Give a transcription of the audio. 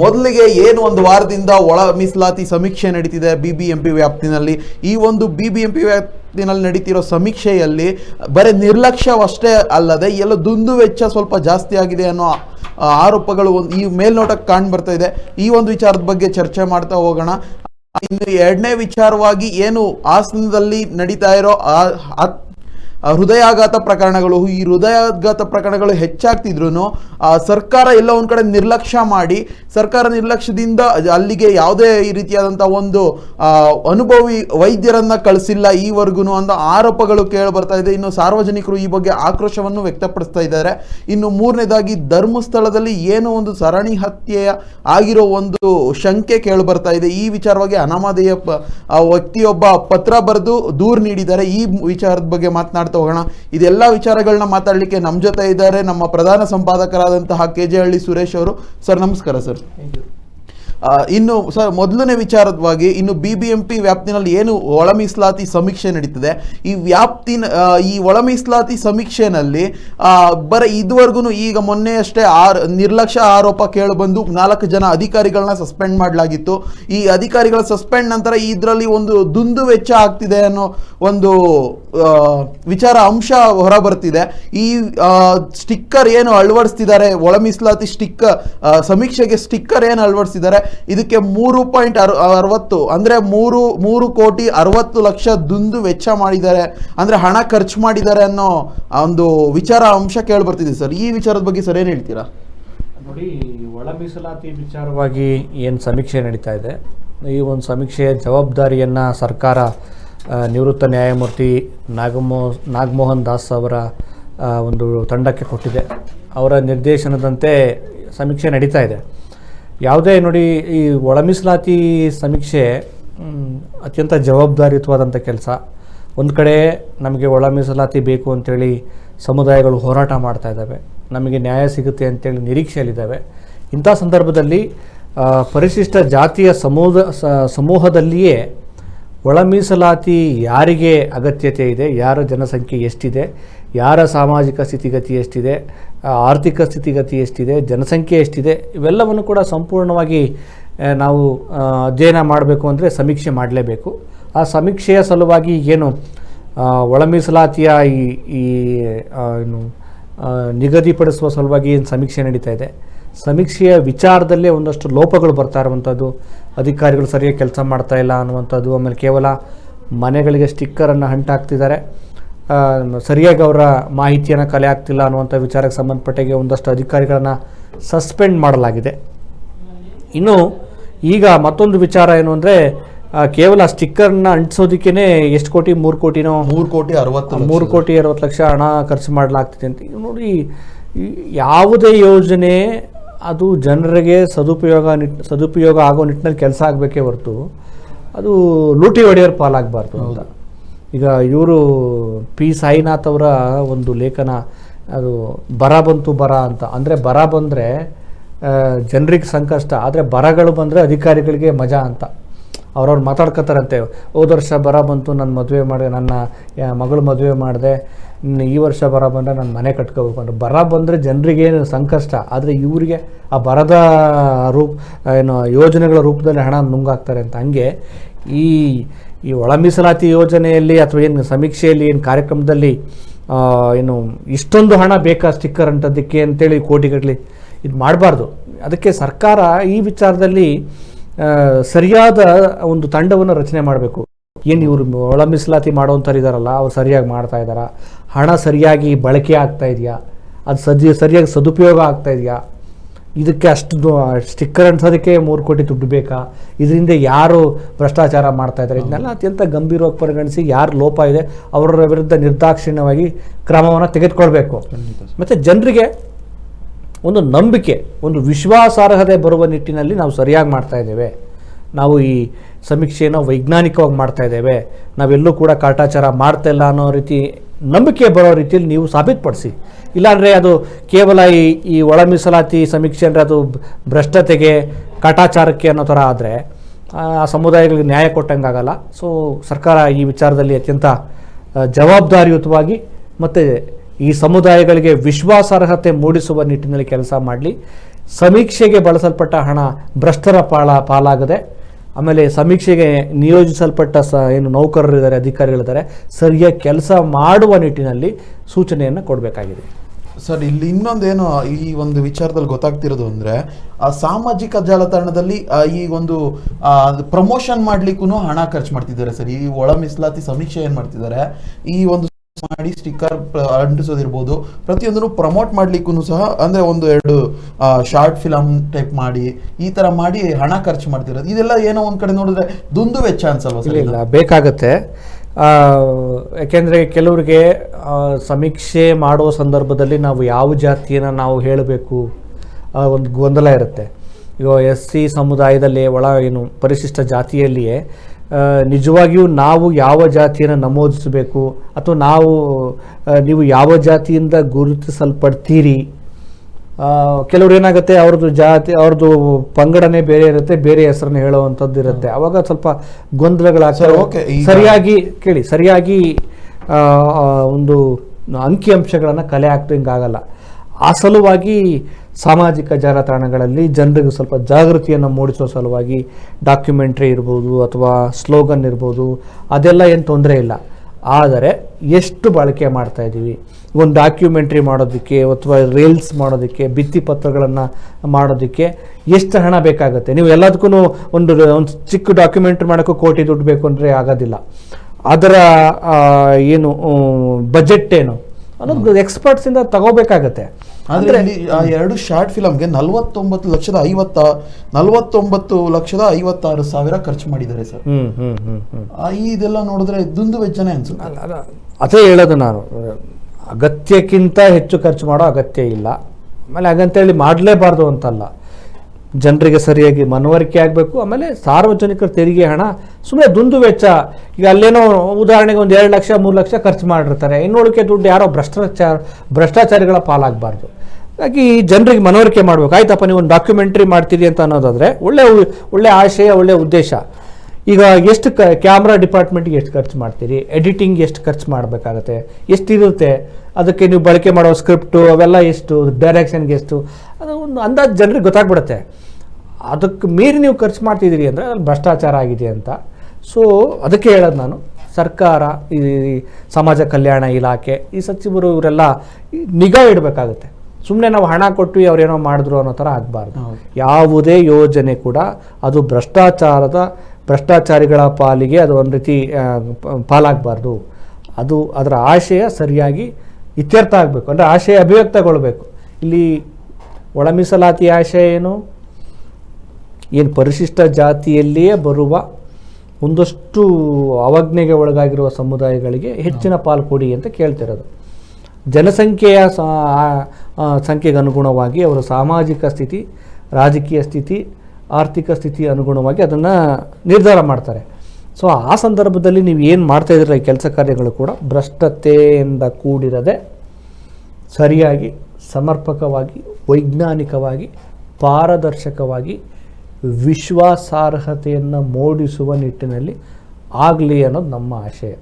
ಮೊದಲಿಗೆ ಏನು ಒಂದು ವಾರದಿಂದ ಒಳ ಮೀಸಲಾತಿ ಸಮೀಕ್ಷೆ ನಡೀತಿದೆ ಬಿ ಬಿ ಎಂ ಪಿ ವ್ಯಾಪ್ತಿನಲ್ಲಿ. ಈ ಒಂದು ಬಿ ಬಿ ಎಂ ಪಿ ವ್ಯಾಪ್ತಿನಲ್ಲಿ ನಡೀತಿರೋ ಸಮೀಕ್ಷೆಯಲ್ಲಿ ಬರೀ ನಿರ್ಲಕ್ಷ್ಯವಷ್ಟೇ ಅಲ್ಲದೆ ಎಲ್ಲ ದುಂದು ವೆಚ್ಚ ಸ್ವಲ್ಪ ಜಾಸ್ತಿ ಆಗಿದೆ ಅನ್ನೋ ಆರೋಪಗಳು ಒಂದು ಈ ಮೇಲ್ನೋಟಕ್ಕೆ ಕಾಣ್ ಬರ್ತಾ ಇದೆ. ಈ ಒಂದು ವಿಚಾರದ ಬಗ್ಗೆ ಚರ್ಚೆ ಮಾಡ್ತಾ ಹೋಗೋಣ. ಇನ್ನು ಎರಡನೇ ವಿಚಾರವಾಗಿ ಏನು ಹಾಸನದಲ್ಲಿ ನಡೀತಾ ಇರೋ ಆ ಹೃದಯಾಘಾತ ಪ್ರಕರಣಗಳು, ಈ ಹೃದಯಾಘಾತ ಪ್ರಕರಣಗಳು ಹೆಚ್ಚಾಗ್ತಿದ್ರು ಸರ್ಕಾರ ಎಲ್ಲ ಒಂದು ಕಡೆ ನಿರ್ಲಕ್ಷ್ಯ ಮಾಡಿ, ಸರ್ಕಾರ ನಿರ್ಲಕ್ಷ್ಯದಿಂದ ಅಲ್ಲಿಗೆ ಯಾವುದೇ ಈ ರೀತಿಯಾದಂಥ ಒಂದು ಅನುಭವಿ ವೈದ್ಯರನ್ನು ಕಳಿಸಿಲ್ಲ ಈವರೆಗೂ ಅಂತ ಆರೋಪಗಳು ಕೇಳಿ ಬರ್ತಾ ಇದೆ. ಇನ್ನು ಸಾರ್ವಜನಿಕರು ಈ ಬಗ್ಗೆ ಆಕ್ರೋಶವನ್ನು ವ್ಯಕ್ತಪಡಿಸ್ತಾ ಇದ್ದಾರೆ. ಇನ್ನು ಮೂರನೇದಾಗಿ, ಧರ್ಮಸ್ಥಳದಲ್ಲಿ ಏನೋ ಒಂದು ಸರಣಿ ಹತ್ಯೆಯ ಆಗಿರೋ ಒಂದು ಶಂಕೆ ಕೇಳಿ ಬರ್ತಾ ಇದೆ. ಈ ವಿಚಾರವಾಗಿ ಅನಾಮಧೇಯ ವ್ಯಕ್ತಿಯೊಬ್ಬ ಪತ್ರ ಬರೆದು ದೂರು ನೀಡಿದ್ದಾರೆ. ಈ ವಿಚಾರದ ಬಗ್ಗೆ ಮಾತನಾಡ್ತಾ ಹೋಗೋಣ. ಇದೆಲ್ಲ ವಿಚಾರಗಳನ್ನ ಮಾತಾಡಲಿಕ್ಕೆ ನಮ್ಮ ಜೊತೆ ಇದ್ದಾರೆ ನಮ್ಮ ಪ್ರಧಾನ ಸಂಪಾದಕರಾದಂತಹ ಕೆ ಜೆ ಹಳ್ಳಿ ಸುರೇಶ್ ಅವರು. ಸರ್ ನಮಸ್ಕಾರ ಸರ್. ಆ, ಇನ್ನು ಸರ್, ಮೊದಲನೇ ವಿಚಾರವಾಗಿ ಇನ್ನು ಬಿ ಬಿ ಎಂ ಪಿ ವ್ಯಾಪ್ತಿನಲ್ಲಿ ಏನು ಒಳ ಮೀಸಲಾತಿ ಸಮೀಕ್ಷೆ ನಡೀತದೆ? ಈ ವ್ಯಾಪ್ತಿನ ಈ ಒಳ ಮೀಸಲಾತಿ ಸಮೀಕ್ಷೆನಲ್ಲಿ ಬರೀ ಇದುವರೆಗೂ ಈಗ ಮೊನ್ನೆಯಷ್ಟೇ ಆರ್, ನಿರ್ಲಕ್ಷ್ಯ ಆರೋಪ ಕೇಳಿಬಂದು ನಾಲ್ಕು ಜನ ಅಧಿಕಾರಿಗಳನ್ನ ಸಸ್ಪೆಂಡ್ ಮಾಡಲಾಗಿತ್ತು. ಈ ಅಧಿಕಾರಿಗಳ ಸಸ್ಪೆಂಡ್ ನಂತರ ಇದರಲ್ಲಿ ಒಂದು ದುಂದು ವೆಚ್ಚ ಆಗ್ತಿದೆ ಅನ್ನೋ ಒಂದು ವಿಚಾರ ಅಂಶ ಹೊರ ಬರ್ತಿದೆ ಈ ಸ್ಟಿಕ್ಕರ್ ಏನು ಅಳವಡಿಸ್ತಿದ್ದಾರೆ? ಒಳ ಮೀಸಲಾತಿ ಸ್ಟಿಕ್ಕರ್ ಸಮೀಕ್ಷೆಗೆ ಸ್ಟಿಕ್ಕರ್ ಏನು ಅಳವಡಿಸಿದ್ದಾರೆ ಇದಕ್ಕೆ ಮೂರು ಪಾಯಿಂಟ್ ಅರ್ ಅರವತ್ತು, ಅಂದರೆ ಮೂರು ಮೂರು ಕೋಟಿ ಅರವತ್ತು ಲಕ್ಷ ದುಂದು ವೆಚ್ಚ ಮಾಡಿದ್ದಾರೆ. ಅಂದರೆ ಹಣ ಖರ್ಚು ಮಾಡಿದ್ದಾರೆ ಅನ್ನೋ ಒಂದು ವಿಚಾರ ಅಂಶ ಕೇಳಿ ಬರ್ತಿದೆ ಸರ್. ಈ ವಿಚಾರದ ಬಗ್ಗೆ ಸರ್ ಏನು ಹೇಳ್ತೀರಾ? ನೋಡಿ, ಒಳ ಮೀಸಲಾತಿ ವಿಚಾರವಾಗಿ ಏನು ಸಮೀಕ್ಷೆ ನಡೀತಾ ಇದೆ? ಈ ಒಂದು ಸಮೀಕ್ಷೆಯ ಜವಾಬ್ದಾರಿಯನ್ನು ಸರ್ಕಾರ ನಿವೃತ್ತ ನ್ಯಾಯಮೂರ್ತಿ ನಾಗಮೋ, ನಾಗಮೋಹನ್ ದಾಸ್ ಅವರ ಒಂದು ತಂಡಕ್ಕೆ ಕೊಟ್ಟಿದೆ. ಅವರ ನಿರ್ದೇಶನದಂತೆ ಸಮೀಕ್ಷೆ ನಡೀತಾ ಇದೆ. ಯಾವುದೇ ನೋಡಿ ಈ ಒಳ ಮೀಸಲಾತಿ ಸಮೀಕ್ಷೆ ಅತ್ಯಂತ ಜವಾಬ್ದಾರಿಯುತವಾದಂಥ ಕೆಲಸ. ಒಂದು ಕಡೆ ನಮಗೆ ಒಳ ಮೀಸಲಾತಿ ಬೇಕು ಅಂತೇಳಿ ಸಮುದಾಯಗಳು ಹೋರಾಟ ಮಾಡ್ತಾ ಇದ್ದಾವೆ. ನಮಗೆ ನ್ಯಾಯ ಸಿಗುತ್ತೆ ಅಂತೇಳಿ ನಿರೀಕ್ಷೆಯಲ್ಲಿದ್ದಾವೆ. ಇಂಥ ಸಂದರ್ಭದಲ್ಲಿ ಪರಿಶಿಷ್ಟ ಜಾತಿಯ ಸಮೂಹ ಸಮೂಹದಲ್ಲಿಯೇ ಒಳ ಮೀಸಲಾತಿ ಯಾರಿಗೆ ಅಗತ್ಯತೆ ಇದೆ? ಯಾರ ಜನಸಂಖ್ಯೆ ಎಷ್ಟಿದೆ? ಯಾರ ಸಾಮಾಜಿಕ ಸ್ಥಿತಿಗತಿ ಎಷ್ಟಿದೆ? ಆರ್ಥಿಕ ಸ್ಥಿತಿಗತಿ ಎಷ್ಟಿದೆ? ಜನಸಂಖ್ಯೆ ಎಷ್ಟಿದೆ? ಇವೆಲ್ಲವನ್ನು ಕೂಡ ಸಂಪೂರ್ಣವಾಗಿ ನಾವು ಅಧ್ಯಯನ ಮಾಡಬೇಕು ಅಂದರೆ ಸಮೀಕ್ಷೆ ಮಾಡಲೇಬೇಕು. ಆ ಸಮೀಕ್ಷೆಯ ಸಲುವಾಗಿ ಏನು ಒಳ ಮೀಸಲಾತಿಯ ಈ ಏನು ನಿಗದಿಪಡಿಸುವ ಸಲುವಾಗಿ ಏನು ಸಮೀಕ್ಷೆ ನಡೀತಾ ಇದೆ? ಸಮೀಕ್ಷೆಯ ವಿಚಾರದಲ್ಲೇ ಒಂದಷ್ಟು ಲೋಪಗಳು ಬರ್ತಾ ಇರುವಂಥದ್ದು ಅಧಿಕಾರಿಗಳು ಸರಿಯಾಗಿ ಕೆಲಸ ಮಾಡ್ತಾ ಇಲ್ಲ ಅನ್ನುವಂಥದ್ದು ಆಮೇಲೆ ಕೇವಲ ಮನೆಗಳಿಗೆ ಸ್ಟಿಕ್ಕರನ್ನು ಹಂಟಾಕ್ತಿದ್ದಾರೆ ಸರಿಯಾಗಿ ಅವರ ಮಾಹಿತಿಯನ್ನು ಕಲೆ ಆಗ್ತಿಲ್ಲ ಅನ್ನುವಂಥ ವಿಚಾರಕ್ಕೆ ಸಂಬಂಧಪಟ್ಟಿಗೆ ಒಂದಷ್ಟು ಅಧಿಕಾರಿಗಳನ್ನು ಸಸ್ಪೆಂಡ್ ಮಾಡಲಾಗಿದೆ. ಇನ್ನು ಈಗ ಮತ್ತೊಂದು ವಿಚಾರ ಏನು ಅಂದರೆ ಕೇವಲ ಸ್ಟಿಕ್ಕರ್ನ ಅಂಟಿಸೋದಕ್ಕೇ ಎಷ್ಟು ಕೋಟಿ? ಮೂರು ಕೋಟಿನೋ? ಮೂರು ಕೋಟಿ ಅರವತ್ತು ಮೂರು ಕೋಟಿ ಅರವತ್ತು ಲಕ್ಷ ಹಣ ಖರ್ಚು ಮಾಡಲಾಗ್ತಿದೆ ಅಂತ. ನೋಡಿ ಯಾವುದೇ ಯೋಜನೆ ಅದು ಜನರಿಗೆ ಸದುಪಯೋಗ ನಿಟ್ ಸದುಪಯೋಗ ಆಗೋ ನಿಟ್ಟಿನಲ್ಲಿ ಕೆಲಸ ಆಗಬೇಕೇ ಹೊರತು ಅದು ಲೂಟಿ ಒಡೆಯೋರು ಪಾಲಾಗಬಾರ್ದು ಅಂತ. ಈಗ ಇವರು ಪಿ ಸಾಯಿನಾಥ್ ಅವರ ಒಂದು ಲೇಖನ ಅದು ಬರ ಬಂತು ಬರ ಅಂತ. ಅಂದರೆ ಬರ ಬಂದರೆ ಜನರಿಗೆ ಸಂಕಷ್ಟ. ಆದರೆ ಬರಗಳು ಬಂದರೆ ಅಧಿಕಾರಿಗಳಿಗೆ ಮಜಾ ಅಂತ. ಅವ್ರವ್ರು ಮಾತಾಡ್ಕೊತಾರಂತೆ, ಹೋದ ವರ್ಷ ಬರ ಬಂತು ನನ್ನ ಮದುವೆ ಮಾಡಿದೆ ನನ್ನ ಮಗಳು ಮದುವೆ ಮಾಡಿದೆ ಈ ವರ್ಷ ಬರ ಬಂದರೆ ನನ್ನ ಮನೆ ಕಟ್ಕೋಬೇಕು ಅಂದರೆ ಬರ ಬಂದರೆ ಜನರಿಗೇನು ಸಂಕಷ್ಟ, ಆದರೆ ಇವರಿಗೆ ಆ ಬರದ ರೂಪ ಏನು, ಯೋಜನೆಗಳ ರೂಪದಲ್ಲಿ ಹಣ ನುಂಗಾಕ್ತಾರೆ ಅಂತ. ಹಂಗೆ ಈ ಈ ಒಳ ಮೀಸಲಾತಿ ಯೋಜನೆಯಲ್ಲಿ ಅಥವಾ ಏನು ಸಮೀಕ್ಷೆಯಲ್ಲಿ, ಏನು ಕಾರ್ಯಕ್ರಮದಲ್ಲಿ ಏನು, ಇಷ್ಟೊಂದು ಹಣ ಬೇಕಾ ಸ್ಟಿಕ್ಕರ್ ಅಂಥದ್ದಕ್ಕೆ ಅಂತೇಳಿ ಕೋಟಿಗಟ್ಟಲೆ ಇದು ಮಾಡಬಾರ್ದು. ಅದಕ್ಕೆ ಸರ್ಕಾರ ಈ ವಿಚಾರದಲ್ಲಿ ಸರಿಯಾದ ಒಂದು ತಂಡವನ್ನು ರಚನೆ ಮಾಡಬೇಕು. ಏನು ಇವರು ಒಳ ಮೀಸಲಾತಿ ಮಾಡೋವಂಥವ್ರು ಇದ್ದಾರಲ್ಲ ಅವ್ರು ಸರಿಯಾಗಿ ಮಾಡ್ತಾ ಇದ್ದಾರಾ? ಹಣ ಸರಿಯಾಗಿ ಬಳಕೆ ಆಗ್ತಾ ಇದೆಯಾ? ಅದು ಸದ್ಯ ಸರಿಯಾಗಿ ಸದುಪಯೋಗ ಆಗ್ತಾ ಇದೆಯಾ? ಇದಕ್ಕೆ ಅಷ್ಟು ಸ್ಟಿಕ್ಕರ್ ಅನ್ಸೋದಕ್ಕೆ ಮೂರು ಕೋಟಿ ದುಡ್ಡು ಬೇಕಾ? ಇದರಿಂದ ಯಾರು ಭ್ರಷ್ಟಾಚಾರ ಮಾಡ್ತಾ ಇದ್ದಾರೆ? ಇದನ್ನೆಲ್ಲ ಅತ್ಯಂತ ಗಂಭೀರವಾಗಿ ಪರಿಗಣಿಸಿ ಯಾರು ಲೋಪ ಇದೆ ಅವರ ವಿರುದ್ಧ ನಿರ್ದಾಕ್ಷಿಣ್ಯವಾಗಿ ಕ್ರಮವನ್ನು ತೆಗೆದುಕೊಳ್ಬೇಕು. ಮತ್ತು ಜನರಿಗೆ ಒಂದು ನಂಬಿಕೆ, ಒಂದು ವಿಶ್ವಾಸಾರ್ಹತೆ ಬರುವ ನಿಟ್ಟಿನಲ್ಲಿ ನಾವು ಸರಿಯಾಗಿ ಮಾಡ್ತಾ ಇದ್ದೇವೆ. ನಾವು ಈ ಸಮೀಕ್ಷೆಯನ್ನು ವೈಜ್ಞಾನಿಕವಾಗಿ ಮಾಡ್ತಾ ಇದ್ದೇವೆ. ನಾವೆಲ್ಲೂ ಕೂಡ ಕಾಟಾಚಾರ ಮಾಡ್ತಾ ಇಲ್ಲ ಅನ್ನೋ ರೀತಿ, ನಂಬಿಕೆ ಬರೋ ರೀತಿಯಲ್ಲಿ ನೀವು ಸಾಬೀತುಪಡಿಸಿ. ಇಲ್ಲಾಂದರೆ ಅದು ಕೇವಲ ಈ ಈ ಒಳ ಮೀಸಲಾತಿ ಸಮೀಕ್ಷೆ ಅಂದರೆ ಅದು ಭ್ರಷ್ಟತೆಗೆ, ಕಾಟಾಚಾರಕ್ಕೆ ಅನ್ನೋ ಥರ ಆದರೆ, ಆ ಸಮುದಾಯಗಳಿಗೆ ನ್ಯಾಯ ಕೊಟ್ಟಂಗಾಗಲ್ಲ ಸೊ ಸರ್ಕಾರ ಈ ವಿಚಾರದಲ್ಲಿ ಅತ್ಯಂತ ಜವಾಬ್ದಾರಿಯುತವಾಗಿ ಮತ್ತು ಈ ಸಮುದಾಯಗಳಿಗೆ ವಿಶ್ವಾಸಾರ್ಹತೆ ಮೂಡಿಸುವ ನಿಟ್ಟಿನಲ್ಲಿ ಕೆಲಸ ಮಾಡಲಿ. ಸಮೀಕ್ಷೆಗೆ ಬಳಸಲ್ಪಟ್ಟ ಹಣ ಭ್ರಷ್ಟರ ಪಾಲ ಪಾಲಾಗದೆ, ಆಮೇಲೆ ಸಮೀಕ್ಷೆಗೆ ನಿಯೋಜಿಸಲ್ಪಟ್ಟ ಸ ಏನು ನೌಕರರಿದ್ದಾರೆ ಅಧಿಕಾರಿಗಳಿದ್ದಾರೆ ಸರಿಯಾಗಿ ಕೆಲಸ ಮಾಡುವ ನಿಟ್ಟಿನಲ್ಲಿ ಸೂಚನೆಯನ್ನು ಕೊಡಬೇಕಾಗಿದೆ. ಸರ್, ಇಲ್ಲಿ ಇನ್ನೊಂದೇನು ಈ ಒಂದು ವಿಚಾರದಲ್ಲಿ ಗೊತ್ತಾಗ್ತಿರೋದು ಅಂದರೆ ಸಾಮಾಜಿಕ ಜಾಲತಾಣದಲ್ಲಿ ಈ ಒಂದು ಪ್ರಮೋಷನ್ ಮಾಡ್ಲಿಕ್ಕೂ ಹಣ ಖರ್ಚು ಮಾಡ್ತಿದ್ದಾರೆ ಸರ್. ಈ ಒಳ ಮೀಸಲಾತಿ ಸಮೀಕ್ಷೆ ಏನು ಮಾಡ್ತಿದ್ದಾರೆ, ಈ ಒಂದು ಮಾಡಿ ಸ್ಟಿಕ್ಕರ್ ಅಂಟಿಸೋದಿರ್ಬೋದು. ಪ್ರತಿಯೊಂದನ್ನು ಪ್ರಮೋಟ್ ಮಾಡ್ಲಿಕ್ಕೂ ಸಹ ಅಂದ್ರೆ ಒಂದು ಎರಡು ಶಾರ್ಟ್ ಫಿಲಮ್ ಟೈಪ್ ಮಾಡಿ ಈ ತರ ಮಾಡಿ ಹಣ ಖರ್ಚು ಮಾಡ್ತಿರೋದು. ಇದೆಲ್ಲ ಏನೋ ಒಂದ್ ಕಡೆ ನೋಡಿದ್ರೆ ದುಂದು ವೆಚ್ಚ ಅನ್ಸಲ್ವಾ ಇಲ್ಲ ಸರ್ ಇಲ್ಲ ಬೇಕಾಗತ್ತೆ. ಆ, ಯಾಕೆಂದರೆ ಕೆಲವರಿಗೆ ಸಮೀಕ್ಷೆ ಮಾಡುವ ಸಂದರ್ಭದಲ್ಲಿ ನಾವು ಯಾವ ಜಾತಿಯನ್ನು ನಾವು ಹೇಳಬೇಕು? ಆ ಒಂದು ಗೊಂದಲ ಇರುತ್ತೆ. ಇವಾಗ ಎಸ್ ಸಿ ಸಮುದಾಯದಲ್ಲಿ ಒಳ ಏನು ಪರಿಶಿಷ್ಟ ಜಾತಿಯಲ್ಲಿಯೇ ನಿಜವಾಗಿಯೂ ನಾವು ಯಾವ ಜಾತಿಯನ್ನು ನಮೂದಿಸಬೇಕು? ಅಥವಾ ನಾವು ನೀವು ಯಾವ ಜಾತಿಯಿಂದ ಗುರುತಿಸಲ್ಪಡ್ತೀರಿ? ಕೆಲವ್ರು ಏನಾಗುತ್ತೆ ಅವ್ರದ್ದು ಜಾತಿ ಅವ್ರದ್ದು ಪಂಗಡನೇ ಬೇರೆ ಇರುತ್ತೆ ಬೇರೆ ಹೆಸರನ್ನ ಹೇಳುವಂಥದ್ದು ಇರುತ್ತೆ. ಅವಾಗ ಸ್ವಲ್ಪ ಗೊಂದಲಗಳಾಗ್ತವೆ ಸರ್, ಸರಿಯಾಗಿ ಕೇಳಿ ಸರಿಯಾಗಿ ಒಂದು ಅಂಕಿಅಂಶಗಳನ್ನು ಕಲೆ ಹಾಕ್ದಂಗೆ ಆಗಲ್ಲ ಆ ಸಲುವಾಗಿ ಸಾಮಾಜಿಕ ಜಾಲತಾಣಗಳಲ್ಲಿ ಜನರಿಗೆ ಸ್ವಲ್ಪ ಜಾಗೃತಿಯನ್ನು ಮೂಡಿಸುವ ಸಲುವಾಗಿ ಡಾಕ್ಯುಮೆಂಟ್ರಿ ಇರ್ಬೋದು ಅಥವಾ ಸ್ಲೋಗನ್ ಇರ್ಬೋದು ಅದೆಲ್ಲ ಏನು ತೊಂದರೆ ಇಲ್ಲ. ಆದರೆ ಎಷ್ಟು ಬಳಕೆ ಮಾಡ್ತಾ ಇದ್ದೀವಿ? ಒಂದು ಡಾಕ್ಯುಮೆಂಟ್ರಿ ಮಾಡೋದಕ್ಕೆ ಅಥವಾ ರೀಲ್ಸ್ ಮಾಡೋದಕ್ಕೆ ಭಿತ್ತಿ ಪತ್ರಗಳನ್ನು ಮಾಡೋದಕ್ಕೆ ಎಷ್ಟು ಹಣ ಬೇಕಾಗುತ್ತೆ? ನೀವು ಎಲ್ಲದಕ್ಕೂ ಒಂದು ಒಂದು ಚಿಕ್ಕ ಡಾಕ್ಯುಮೆಂಟ್ರಿ ಮಾಡೋಕ್ಕೂ ಕೋಟಿ ದುಡ್ಡು ಬೇಕು ಅಂದರೆ ಆಗೋದಿಲ್ಲ. ಅದರ ಏನು ಬಜೆಟ್ ಏನು ಅನ್ನೋದು ಎಕ್ಸ್ಪರ್ಟ್ಸಿಂದ ತಗೋಬೇಕಾಗತ್ತೆ. ಆದ್ರೆ ಆ ಎರಡು ಶಾರ್ಟ್ ಫಿಲಮ್ಗೆ ನಲವತ್ತೊಂಬತ್ತು ಲಕ್ಷದ ಐವತ್ತ ನಲವತ್ತೊಂಬತ್ತು ಲಕ್ಷದ ಐವತ್ತಾರು ಸಾವಿರ ಖರ್ಚು ಮಾಡಿದ್ದಾರೆ ಸರ್. ಹ್ಞೂ ಹ್ಞೂ ಹ್ಞೂ ಹ್ಞೂ ಆ, ಈ ಇದೆಲ್ಲ ನೋಡಿದ್ರೆ ದುಂದು ವೆಚ್ಚನೇ ಅನ್ಸುತ್ತೆ. ಅಲ್ಲ, ಅಲ್ಲ. ಅದೇ ಹೇಳೋದು ನಾನು. ಅಗತ್ಯಕ್ಕಿಂತ ಹೆಚ್ಚು ಖರ್ಚು ಮಾಡೋ ಅಗತ್ಯ ಇಲ್ಲ. ಆಮೇಲೆ ಹಾಗಂತೇಳಿ ಮಾಡಲೇಬಾರ್ದು ಅಂತಲ್ಲ. ಜನರಿಗೆ ಸರಿಯಾಗಿ ಮನವರಿಕೆ ಆಗಬೇಕು. ಆಮೇಲೆ ಸಾರ್ವಜನಿಕರ ತೆರಿಗೆ ಹಣ ಸುಮ್ಮನೆ ದುಂದು ವೆಚ್ಚ. ಈಗ ಅಲ್ಲೇನೋ ಉದಾಹರಣೆಗೆ ಒಂದು ಎರಡು ಲಕ್ಷ ಮೂರು ಲಕ್ಷ ಖರ್ಚು ಮಾಡಿರ್ತಾರೆ. ಇನ್ನುಳಿಕೆ ದುಡ್ಡು ಯಾರೋ ಭ್ರಷ್ಟಾಚಾರ ಭ್ರಷ್ಟಾಚಾರಿಗಳ ಪಾಲಾಗಬಾರ್ದು. ಹಾಗಾಗಿ ಜನರಿಗೆ ಮನವರಿಕೆ ಮಾಡಬೇಕು. ಆಯ್ತಪ್ಪ, ನೀವು ಒಂದು ಡಾಕ್ಯುಮೆಂಟ್ರಿ ಮಾಡ್ತೀರಿ ಅಂತ ಅನ್ನೋದಾದರೆ ಒಳ್ಳೆ ಒಳ್ಳೆ ಆಶಯ, ಒಳ್ಳೆ ಉದ್ದೇಶ. ಈಗ ಎಷ್ಟು ಕ ಕ್ಯಾಮ್ರಾ ಡಿಪಾರ್ಟ್ಮೆಂಟ್ಗೆ ಎಷ್ಟು ಖರ್ಚು ಮಾಡ್ತೀರಿ? ಎಡಿಟಿಂಗ್ ಎಷ್ಟು ಖರ್ಚು ಮಾಡಬೇಕಾಗತ್ತೆ? ಎಷ್ಟಿರುತ್ತೆ? ಅದಕ್ಕೆ ನೀವು ಬಳಕೆ ಮಾಡೋ ಸ್ಕ್ರಿಪ್ಟು ಅವೆಲ್ಲ ಎಷ್ಟು? ಡೈರೆಕ್ಷನ್ಗೆ ಎಷ್ಟು? ಅದು ಒಂದು ಅಂದಾಜು ಜನರಿಗೆ ಗೊತ್ತಾಗ್ಬಿಡುತ್ತೆ. ಅದಕ್ಕೆ ಮೀರಿ ನೀವು ಖರ್ಚು ಮಾಡ್ತಿದ್ದೀರಿ ಅಂದರೆ ಅಲ್ಲಿ ಭ್ರಷ್ಟಾಚಾರ ಆಗಿದೆ ಅಂತ. ಸೊ ಅದಕ್ಕೆ ಹೇಳೋದು ನಾನು. ಸರ್ಕಾರ, ಈ ಸಮಾಜ ಕಲ್ಯಾಣ ಇಲಾಖೆ, ಈ ಸಚಿವರು, ಇವರೆಲ್ಲ ನಿಗಾ ಇಡಬೇಕಾಗುತ್ತೆ. ಸುಮ್ಮನೆ ನಾವು ಹಣ ಕೊಟ್ಟು ಅವರೇನೋ ಮಾಡಿದ್ರು ಅನ್ನೋ ಥರ ಆಗಬಾರ್ದು. ಯಾವುದೇ ಯೋಜನೆ ಕೂಡ ಅದು ಭ್ರಷ್ಟಾಚಾರದ ಭ್ರಷ್ಟಾಚಾರಿಗಳ ಪಾಲಿಗೆ ಅದು ಒಂದು ರೀತಿ ಪಾಲಾಗಬಾರ್ದು. ಅದು ಅದರ ಆಶಯ ಸರಿಯಾಗಿ ಇತ್ಯರ್ಥ ಆಗಬೇಕು. ಅಂದರೆ ಆಶಯ ಅಭಿವ್ಯಕ್ತಗೊಳ್ಬೇಕು. ಇಲ್ಲಿ ಒಳ ಮೀಸಲಾತಿ ಆಶಯ ಏನು? ಏನು ಪರಿಶಿಷ್ಟ ಜಾತಿಯಲ್ಲಿಯೇ ಬರುವ ಒಂದಷ್ಟು ಅವಜ್ಞೆಗೆ ಒಳಗಾಗಿರುವ ಸಮುದಾಯಗಳಿಗೆ ಹೆಚ್ಚಿನ ಪಾಲು ಕೊಡಿ ಅಂತ ಕೇಳ್ತಿರೋದು. ಜನಸಂಖ್ಯೆಯ ಸಂಖ್ಯೆಗೆ ಅನುಗುಣವಾಗಿ ಅವರ ಸಾಮಾಜಿಕ ಸ್ಥಿತಿ, ರಾಜಕೀಯ ಸ್ಥಿತಿ, ಆರ್ಥಿಕ ಸ್ಥಿತಿ ಅನುಗುಣವಾಗಿ ಅದನ್ನು ನಿರ್ಧಾರ ಮಾಡ್ತಾರೆ. ಸೊ, ಆ ಸಂದರ್ಭದಲ್ಲಿ ನೀವು ಏನು ಮಾಡ್ತಾ ಈ ಕೆಲಸ ಕಾರ್ಯಗಳು ಕೂಡ ಭ್ರಷ್ಟತೆಯಿಂದ ಕೂಡಿರದೆ ಸರಿಯಾಗಿ, ಸಮರ್ಪಕವಾಗಿ, ವೈಜ್ಞಾನಿಕವಾಗಿ, ಪಾರದರ್ಶಕವಾಗಿ, ವಿಶ್ವಾಸಾರ್ಹತೆಯನ್ನು ಮೂಡಿಸುವ ನಿಟ್ಟಿನಲ್ಲಿ ಆಗಲಿ ಅನ್ನೋದು ನಮ್ಮ ಆಶಯ.